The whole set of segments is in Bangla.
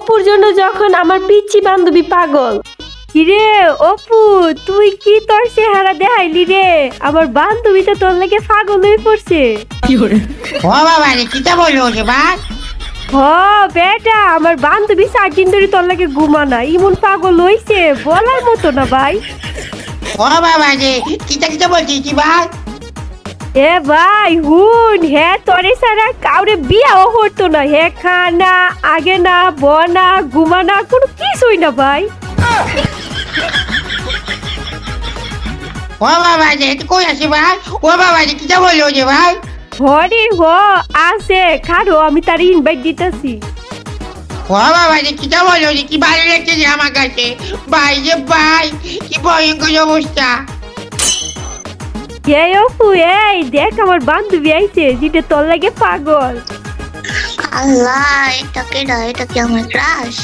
অপুর জন্য যখন আমার পিচ্ছি বান্ধবী পাগল। কিরে অপু তুই কি তোর চেহারা দেখাইলি রে? আমার বান্ধবী তো তোর লাগে পাগল হয়ে পড়ছে। ও বাবা রে হ বেটা আমার বান্ধবী চার দিন ধরে তোর লাগে ঘুমানা ইমন পাগল হইছে বলার মতো না ভাই। ও বাবা রে কিতা কিতা বলছিস কি ভাই এ ভাই হুন হে তোরে সারা কাউরে বিয়াও হতো না। হে খানা আগে না বনা ঘুমানা কোনো কিছুই না ভাই। ও বাবা তুই কই আছিস ভাই? ও বাবা রে কিতা বলল যে ভাই? হরে হ আছে খারো আমি তার ইনভাইট দিতেছি। ও বাবা রে কিতা বলল যে কি লাগছে যে আমার কাছে? ভাই যে ভাই কি ভয়ঙ্কর অবস্থা। এই অপু এই দেখ আমার বান্ধবী আইছে যেটা তোর লাগে পাগল। আল্লাহ এটা কেডা এটা কি আমার ক্রাশ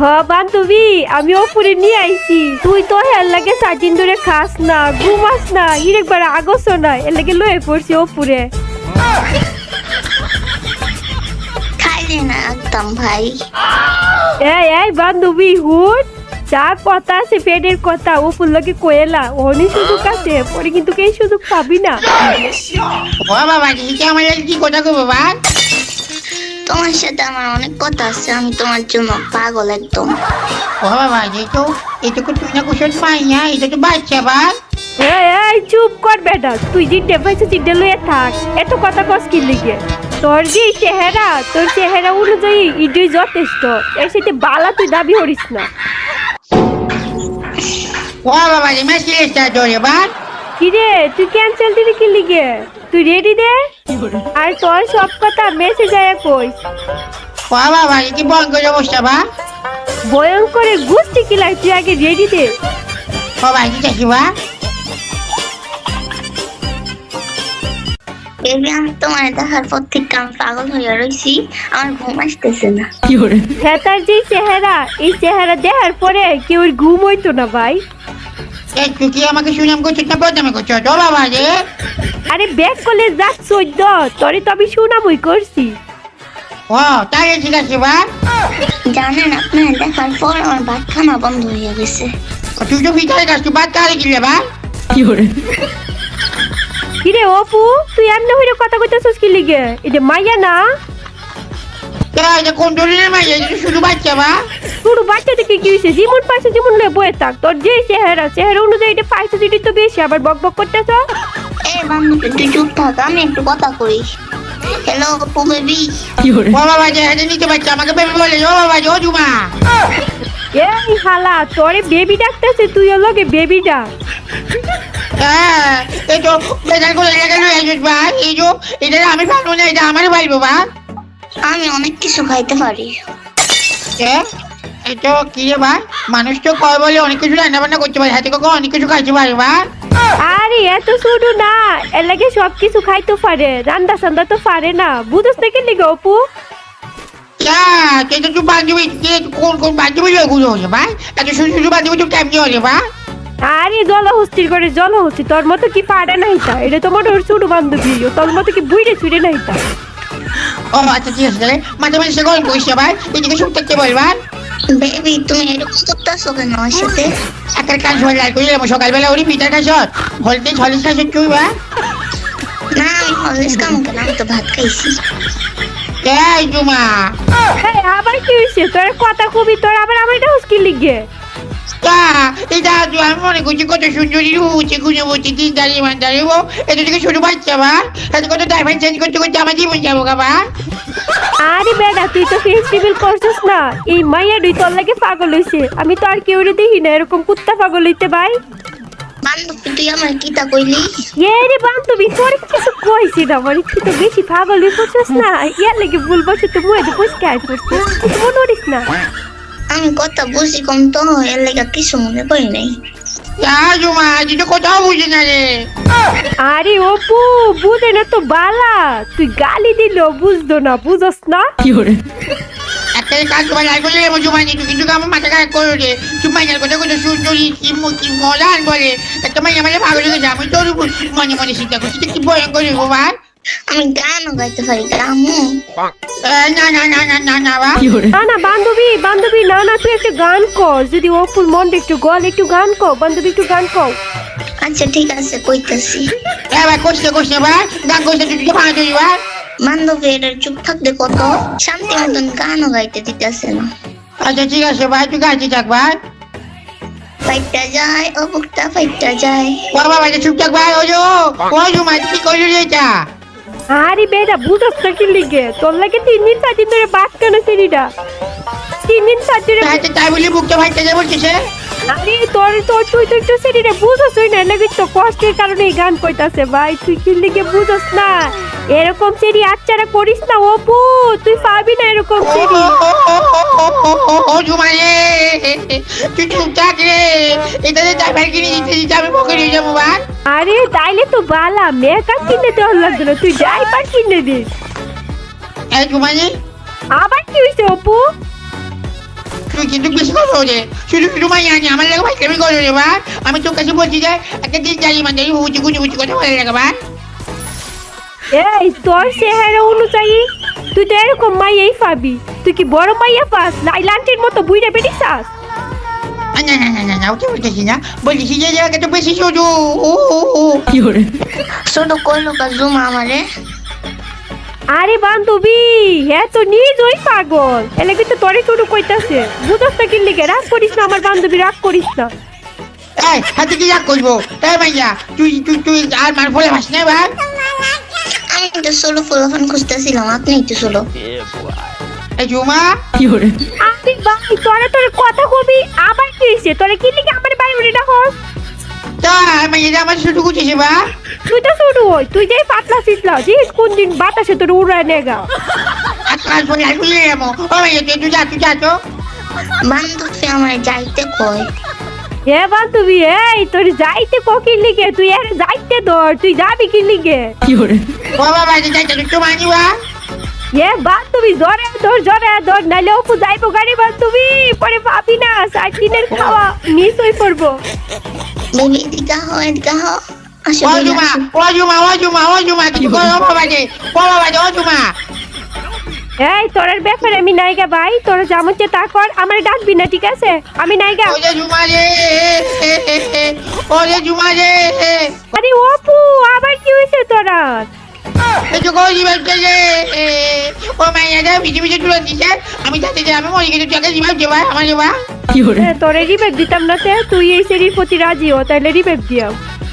হ বান্ধবী আমি অপুরে নিয়ে আইছি। তুই তো হের লাগে সাজিন ধরে খাস না ঘুমাস না হিরেকবার আগস না এর লাগে লয়ে পড়ছি অপুরে। খাইলে না একদম ভাই। এই এই বান্ধবী হুন যা কথা আছে পেটের কথা অপুর লাগে কোয়েলা অনেক সুযোগ আছে পরে কিন্তু এই সুযোগ পাবি না। ও বাবা কি আমার কি কথা কইবো ভাই তোমার সাথে আমার অনেক কথা আছে আমি তোমার জন্য পাগল একদম। ও বাবা রে তো এটুকু তুই না কুশল পাই না এটা তো বাচ্চা ভাই এই এই চুপ কর বেটা তুই জিড্ডে পাইছিস জিড্ডে লয়ে থাক এত কথা কস কি লিগে? তোর যে চেহারা তোর চেহারা অনুযায়ী ইডুই যথেষ্ট এর সাথে বালা তুই দাবি করিস না। ও বাবা রে মেসেজ স্টার্ট করে ভাই কিরে তুই ক্যান্সেল দিলি কি লিগে? তুই রেডি দে? আর তোর সব কথা মেসেজ আয়া কইস। ও বাবা কি ভয়ঙ্কর অবস্থা ভাই ভয়ঙ্করে গুষ্টি কিলাই তুই আগে রেডি দে। ও ভাই কি চাইছি ভাই বেবি আমি তোমার দেখার পর থেকে আমি পাগল হয়ে রয়েছি আমার ঘুম আসতেছে না। হ্যাঁ যে চেহারা এই চেহারা দেখার পরে কেউ ঘুম হইতো না ভাই। কি আমাকে সুনাম করছিস না বদনামি রে। আরে ব্যাক কলেজ যাক চোদ্দ তোরে তো আমি সুনামই করছি। ও তাই ঠিক আছে ভাই জানেন আপনার দেখার পর আমার ভাত খানা বন্ধ হয়ে গেছে। তুই তো ভিতরে কাজ তুই বাদ কারে গিলে ভাই কিরে অপু তুই এমনি হইরে কথা কইতেছিস কি লিগে? এটা মাইয়া না? কোন ধরনের শুধু বাচ্চা শুধু বাচ্চা থেকে কি হয়েছে যেমন পাইছে যেমন লয়ে বয়ে থাক। তোর যে চেহারা চেহারা অনুযায়ী এটা পাইছে যেটি তো বেশি আবার বক বক করতেছ? এই বান্ধবী তুই চুপ থাক আমি একটু কথা কই। হ্যালো অপু বেবি ও বাবা যে এটা নিতে পারছে আমাকে বেবি বলে ও বাবা যে ও জুমা। এই হালা তোরে বেবি ডাকতেছে তুই লগে বেবি ডাক। এই তো বেজার রয়েছিস ভাই এই যে এটা আমি পারব না এটা আমার পারব আমি অনেক কিছু খাইতে পারি। এ এই তো কি রে ভাই মানুষ তো কয় বলে অনেক কিছু রান্না বান্না করতে পারে হাতে কখন অনেক কিছু খাইতে পারে ভাই আরে এত শুধু না এর লাগে সব কিছু খাইতে পারে রান্না সান্দা তো পারে না বুঝস থেকে লিগে অপু? কিন্তু তুই বান্ধবী কোন কোন বান্ধবী গুলো হচ্ছে ভাই এত শুধু শুধু বান্ধবী তুই কেমনি হচ্ছে ভাই আরে জলহস্তির করে জলহস্তি তোর মতো কি পারে নাই তা? এটা তো মোটর ছোট বান্ধবী তোর মতো কি বুইড়ে ছুড়ে নাই তা? ও আচ্ছা ঠিক আছে মাঝে মাঝে গল্প করছে ভাই এদিকে শুনতে কে বল ভাই বেবি তুমি এরকম করতেছো কেন আমার সাথে? একটা কাজ লাল করে যাব? সকালবেলা ওরি পিঠার কাজ হলতে ছলিশ কাজ তুই ভাই না আমি হলিস কাম কেন আমি তো ভাত খাইছি। এই জুমা। হ্যাঁ আবার কি হয়েছে তোর কথা খুবই তোর আবার আমার এটা হুস্কি লিগে? তা এটা তুই আমি মনে করছি কত সুন্দরী হচ্ছে খুঁজে বলছি তিন দাঁড়িয়ে মানে দাঁড়িয়ে এটা থেকে কত ড্রাইভার চেঞ্জ করতে করতে আমার জীবন যাব ভাই আরে বেটা তুই তো ফেস্টিভ্যাল করছিস না। এই মাইয়া দুই তোর লাগে পাগল হইছে। আমি তো আর কেউ দেখি না এরকম কুত্তা পাগল হইতে ভাই। বান্ধবী তুই আমার কিতা কইলি? এ রে বান্ধবী তোর কিছু কইছি না মানে তুই তো বেশি পাগল পড়ছিস না। ইয়ার লাগে ভুল বসে তো মুয়ে পড়ছিস তুই মনে করিস না। আমি কথা বুঝি কম তো এর লেগা কিছু মনে করি নাই। যা জুমা তুই তো কোথাও বুঝি না রে। আরে অপু বুঝে না তো বালা তুই গালি দিল বুঝতো না বুঝস না? একটা কাজ তোমার লাল করে যাব জুমা নিতু কিন্তু আমার মাথা খারাপ করে রে। তুই মাইনার কথা কত সুন্দরী কি মু- কি মজান বলে মাইনা মানে ভালো লেগে যায় আমি তোর মনে মনে চিন্তা করছি কি ভয়ঙ্কর ভাই। আমি গানও গাইতে পারি গামু। না না না না না না না না বান্ধবী বান্ধবী না না তুই একটা গান কর। যদি অপুর মনটা একটু গল একটু গান কর। বান্ধবী একটু গান কর। আচ্ছা ঠিক আছে কইতাছি। এ ভাই কষলে কষলে গান কষলে তুই ভাঙা তুই ভাই বান্ধবী এটা চুপ থাকতে কত? শান্তি মতন গানও গাইতে দিতেছে না। আচ্ছা ঠিক আছে ভাই তুই গাইতে থাক ভাই। ফাইটটা যায় ও বুকটা ফাইটটা যায়। বাবা ভাই চুপ থাক ভাই ওজো ওজো মা কি করলি রে এটা? আরে বেটা, বুঝাস না কি লিগে? তোর লাগে তিন দিন চার দিন ধরে বাদ কেন সিঁড়িটা? তিন দিন চার দিন তাই বলি বুকটা ভাইটা যাব বলছিস আরে তোর তোর তুই তো সেরিটা বুঝস না লাগে তো কষ্টের কারণে এই গান কইতাছে ভাই? তুই কি লিগে বুঝস না? এরকম সেরি আচ্চারা করিস না অপু তুই পাবি না এরকম সেরি তুই চুপ থাক রে এটা ড্রাইভার কিনে দিতে দিতে আমি পকেটে যাব ভাই। আরে তাইলে তো বালা মেকআপ কিনে দেওয়ার লাগতো না তুই ড্রাইভার কিনে দিস। এই জুমারে আবার কি হয়েছে অপু? তুই কিন্তু বেশি করব রে শুধু শুধু মাই আনি আমার লাগে ভাই কেমন করব রে ভাই আমি তোর কাছে বলছি যে একটা দিন জানি মানে উঁচু কুচু কুচু কথা বলে লাগে ভাই এই তোর চেহারা অনুযায়ী তুই তো এরকম মাইয়াই পাবি। তুই কি বড় মাইয়া পাস লাইলান্টির মতো বুইরা বেরিয়েছাস? না না না না না ওকে বলতেছি না বলছি যে জায়গা তো বেশি শুধু ও ও ও ছোট কইলো কা জুমা আমারে। আরে বান্ধবী হ্যাঁ তো নিজ ওই পাগল। এলে কিন্তু তোরে শুরু কইতাছে। বুঝস না কিনলি গে রাগ করিস না আমার বান্ধবী রাগ করিস না। এই হাতে কি রাগ করব? এই মাইয়া তুই তুই তুই আর মার ফলে ভাস না ভাই আমি তো সোলো ফোলোফোন খুঁজতেছিলাম আপনি তো সোলো এই জুমা? আরে ভাই তোরা তোর কথা কবি আবার কি হইছে? তোরা কিনলি গে আমার বাড়ি উড়ে ডাকস তাই মাইয়া আমার শুধু কুচিছে বা তুই তো শুরু হই তুই যেই পাতলা সিটলা জিস কোন দিন বাতাসে তোর উড়ায় নেগা আজকাল ফোনে আর বুঝলে যাব। ও মাইয়া তুই যা তুই যা তো। বান্ধবী আমার যাইতে কয়। এ বান্ধবী এই তোর যাইতে কোকির লিগে? তুই এর যাইতে ধর তুই যাবি কি লিগে? বাবা বাড়ি যাইতে তুই তো মানি বা এ বান্ধবী জরে ধর জরে ধর নাইলে অপু যাইবো গাড়ি বান্ধবী পরে পাবি না সাত দিনের খাওয়া মিস হয়ে পড়ব। বেবি এদিকে হও এদিকে হও এই তোরের ব্যাপারে আমি নাইগা ভাই তোর যেমন চে তা কর আমার ডাকবি না ঠিক আছে? আমি নাইগা ও যে জুমা রে ও যে জুমা রে। আরে অপু আবার কি হয়েছে তোরা? একটু কই বাচ্চা যে ও মাইয়া যা বিজি বিজি তুলে দিছে আমি যাতে যে আমি মরে গেছি তোকে আমার ভাই এ, তোরে রিবেক দিতাম না তে তুই এই সেরির প্রতি রাজি হ তাইলে রিবেক দিও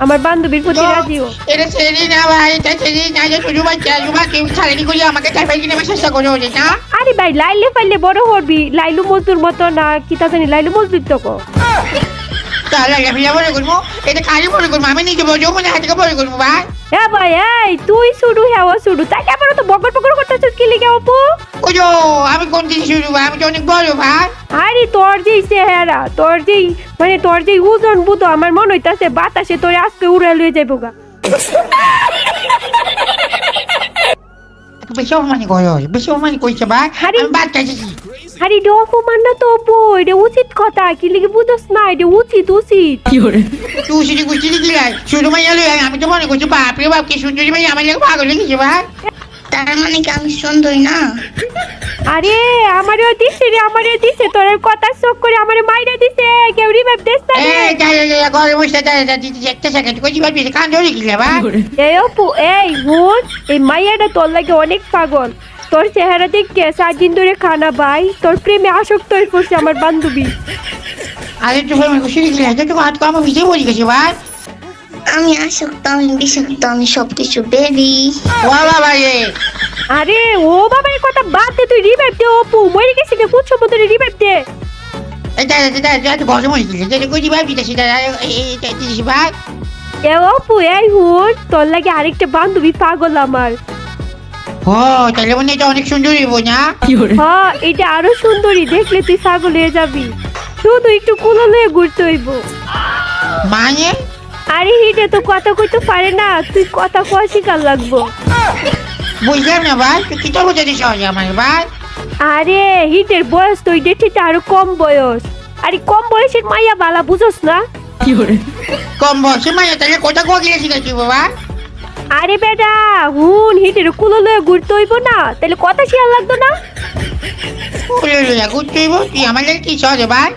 আমার বান্ধবীর প্রতি রাজিও এটা সেরি না ভাই এটা সেরি না যে শুধু বাচ্চা যুবা কেউ ছাড়েনি করে আমাকে চাইবে কিনে আমার চেষ্টা করো ওঠে না? আরে ভাই লাইলে ফাইলে বড় হবি লাইলু মজদুর মতো না কি তা জানি লাইলু মজদুর তো কো। তাহলে আমি করব এটা কাজে করব আমি নিজে বলব হাতে করব ভাই। এ ভাই এই তুই শুরু হ্যাঁ ও শুরু। তাই আবার তো বকর বকর করতেছিস কি লিগে অপু? ও আমি কোন দিন শুরু ভাই? আমি তো অনেক বড় ভাই। আরে তোর যেই চেহারা তোর যেই মানে তোর যেই ওজন বুতো আমার মনে হইতাছে বাতাসে তোর আজকে উড়ে লয়ে যাইবো গা। বেশি অপমানি করো বেশি অপমানি করছে ভাই। আমি বাচ্চা আরে এটা অপমান না তো অপু এটা উচিত কথা কি লিগে বুঝোস না এটা উচিত উচিত। তুই মাইয়া লই আমি তো মনে করছি বাপরে বাপ কি সুন্দরী মাইয়া আমার লাগে পাগল হয়ে গেছে ভাই তার মানে কি আমি সুন্দরী না? আরে আমারও দিছে রে আমারও দিছে তোর কথা চোখ করে আমারে মাইরা দিছে কেউ রিভাইভ দিস না রে। এই যা যা যা ঘরে বসে যা যা দিদি একটা সেকেন্ড কান ধরে গেলে ভাই এই অপু এই হুন এই মাইয়াটা তোর লাগে অনেক পাগল। তোর চেহারা দেখে সাত দিন ধরে খানা ভাই। তোর প্রেমে আসক্ত হয়ে পড়ছে আমার বান্ধবী। আরে তো ভাই খুশি তো হাত কামা ভিজে পড়ে গেছে ভাই। আমি আসক্ত আমি বিষাক্ত আমি সবকিছু বেবি ওয়া বাবা রে। আরে ও বাবার কথা বাদ দে তুই রিভাইভ দে অপু। মরে গেছে কে কুচ্ছ মতো রিভাইভ দে। এটা এটা এটা তো ঘরে মরে গেছে এটা কই সেটা এটা দিছি ভাই। এ অপু এই হুন তোর লাগে আরেকটা বান্ধবী পাগল আমার। ও তাহলে মনে হয় এটা অনেক সুন্দরী বই হ্যাঁ এটা আরও সুন্দরী দেখলে তুই পাগল হয়ে যাবি। শুধু একটু কুলো লয়ে ঘুরতে হইব। মানে? আরে হিটে তো কথা কইতে পারে না। তুই কথা কয়া শিকার লাগবো। বুঝলাম না ভাই। তুই কি তোর বোঝাতে সহজে আমার ভাই? আরে হিটের বয়স তো ডেটিতে আরও কম বয়স। আরে কম বয়সের মাইয়া বালা বুঝোস না? কম বয়সে মানে তাহলে কোথা কোয়া গিয়ে শিখেছি বাবা আরে বেটা, হুন, হিটের কুলো লয়ে ঘুরতে হইব না। তাহলে কথা শিয়াল লাগতো না? ঘুরতে হইব? তুই আমাদের কি সহজ ভাই